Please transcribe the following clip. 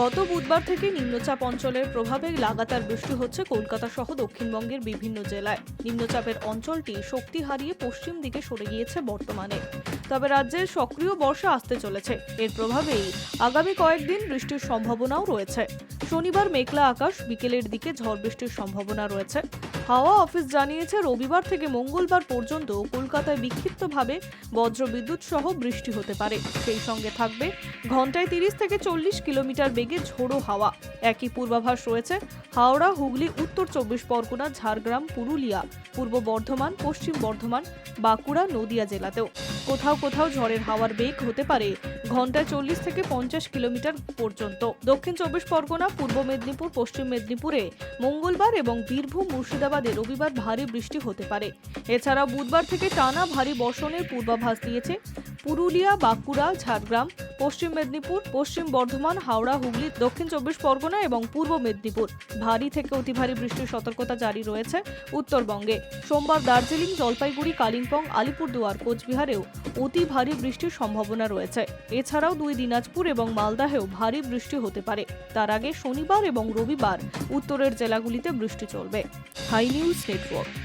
গত বুধবার থেকে নিম্নচাপ অঞ্চলের প্রভাবে লাগাতার বৃষ্টি হচ্ছে কলকাতা সহ দক্ষিণবঙ্গের বিভিন্ন জেলায়। নিম্নচাপের অঞ্চলটি শক্তি হারিয়ে পশ্চিম দিকে সরে গিয়েছে বর্তমানে। তবে রাজ্যের সক্রিয় বর্ষা আসতে চলেছে। এর প্রভাবেই আগামী কয়েকদিন বৃষ্টির সম্ভাবনাও রয়েছে। শনিবার মেঘলা আকাশ, বিকেলের দিকে ঝড় বৃষ্টির সম্ভাবনা রয়েছে। হাওয়া অফিস জানিয়েছে, রবিবার থেকে মঙ্গলবার পর্যন্ত কলকাতায় বিক্ষিপ্তভাবে বজ্রবিদ্যুৎ সহ বৃষ্টি হতে পারে। সেই সঙ্গে থাকবে ঘন্টায় তিরিশ থেকে চল্লিশ কিলোমিটার বেগে ঝোড়ো হাওয়া। একই পূর্বাভাস রয়েছে হাওড়া, হুগলি, উত্তর চব্বিশ পরগনা, ঝাড়গ্রাম, পুরুলিয়া, পূর্ব বর্ধমান, পশ্চিম বর্ধমান, বাঁকুড়া, নদিয়া জেলাতেও। কোথাও কোথাও ঝড়ের হাওয়ার বেগ হতে পারে ঘন্টায় চল্লিশ থেকে পঞ্চাশ কিলোমিটার পর্যন্ত। দক্ষিণ চব্বিশ পরগনা, পূর্ব মেদিনীপুর, পশ্চিম মেদিনীপুরে মঙ্গলবার এবং বীরভূম, মুর্শিদাবাদে রবিবার ভারী বৃষ্টি হতে পারে। এছাড়া বুধবার থেকে টানা ভারী বর্ষণের পূর্বাভাস দিয়েছে পুরুলিয়া, বাঁকুড়া, ঝাড়গ্রাম পশ্চিম মেদিনীপুর, পশ্চিম বর্ধমান, হাওড়া, হুগলি, দক্ষিণ চব্বিশ পরগনা এবং পূর্ব মেদিনীপুর। ভারী থেকে অতি ভারী বৃষ্টির সতর্কতা জারি রয়েছে উত্তরবঙ্গে। সোমবার দার্জিলিং, জলপাইগুড়ি, কালিম্পং, আলিপুরদুয়ার, কোচবিহারেও অতি ভারী বৃষ্টির সম্ভাবনা রয়েছে। এছাড়াও দুই দিনাজপুর এবং মালদাহেও ভারী বৃষ্টি হতে পারে। তার আগে শনিবার এবং রবিবার উত্তরের জেলাগুলিতে বৃষ্টি চলবে। Hi news network.